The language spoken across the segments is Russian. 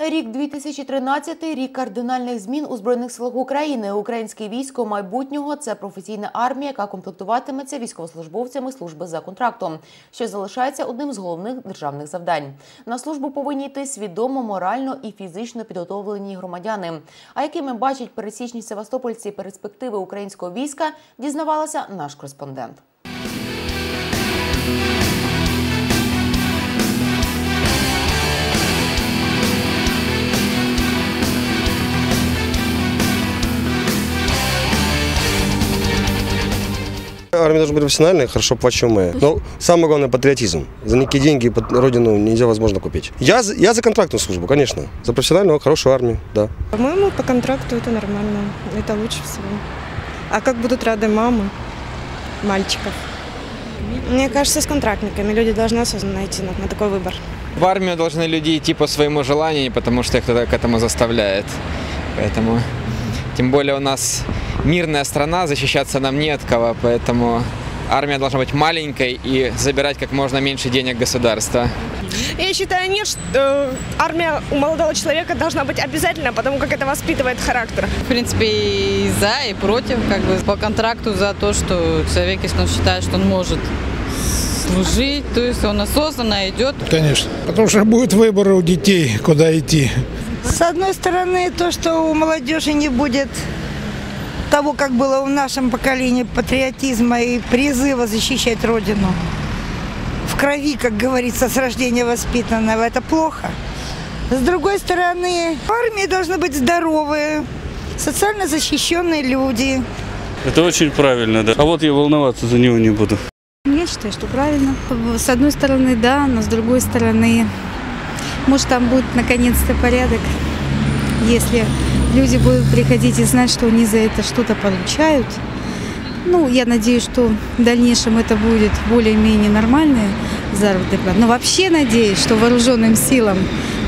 Рік 2013 – рік кардинальних змін у Збройних силах України. Українське військо майбутнього – це професійна армія, яка комплектуватиметься військовослужбовцями служби за контрактом, що залишається одним з головних державних завдань. На службу повинні йти свідомо, морально і фізично підготовлені громадяни. А якими бачать пересічні севастопольці перспективи українського війська, дізнавалася наш кореспондент. Армия должна быть профессиональной, хорошо оплачиваемая. Но самое главное – патриотизм. За некие деньги под родину нельзя возможно купить. Я, за- я за контрактную службу, конечно. За профессиональную, хорошую армию, да. По-моему, по контракту это нормально. Это лучше всего. А как будут рады мамы мальчиков? Мне кажется, с контрактниками люди должны осознанно идти на, на такой выбор. В армию должны люди идти по своему желанию, потому что их кто-то к этому заставляет. Поэтому, тем более у нас мирная страна, защищаться нам не от кого, поэтому армия должна быть маленькой и забирать как можно меньше денег государства. Я считаю, нет, что э, армия у молодого человека должна быть обязательно, потому как это воспитывает характер. В принципе, и за, и против, как бы по контракту за то, что человек, если он считает, что он может служить, то есть он осознанно идет Конечно. Потому что будет выбор у детей, куда идти. С одной стороны, то, что у молодежи не будет того, как было в нашем поколении, патриотизма и призыва защищать Родину. В крови, как говорится, с рождения воспитанного, это плохо. С другой стороны, в армии должны быть здоровые, социально защищенные люди. Это очень правильно, да. А вот я волноваться за него не буду. Я считаю, что правильно. С одной стороны, да, но с другой стороны, может, там будет наконец-то порядок, если люди будут приходить и знать, что они за это что-то получают. Ну, я надеюсь, что в дальнейшем это будет более-менее нормальная заработная плата. Но вообще надеюсь, что вооруженным силам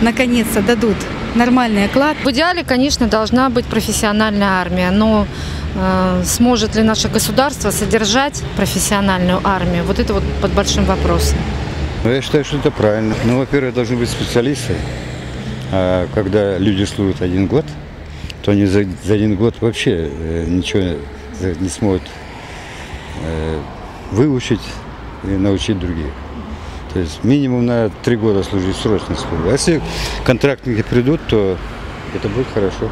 наконец-то дадут нормальный оклад. В идеале, конечно, должна быть профессиональная армия, но э, сможет ли наше государство содержать профессиональную армию, вот это вот под большим вопросом. Ну, я считаю, что это правильно. Ну, во-первых, должны быть специалисты. А когда люди служат один год, то они за, за один год вообще э, ничего э, не смогут э, выучить и научить других. То есть минимум на три года служить срочно службу. А если контрактники придут, то это будет хорошо.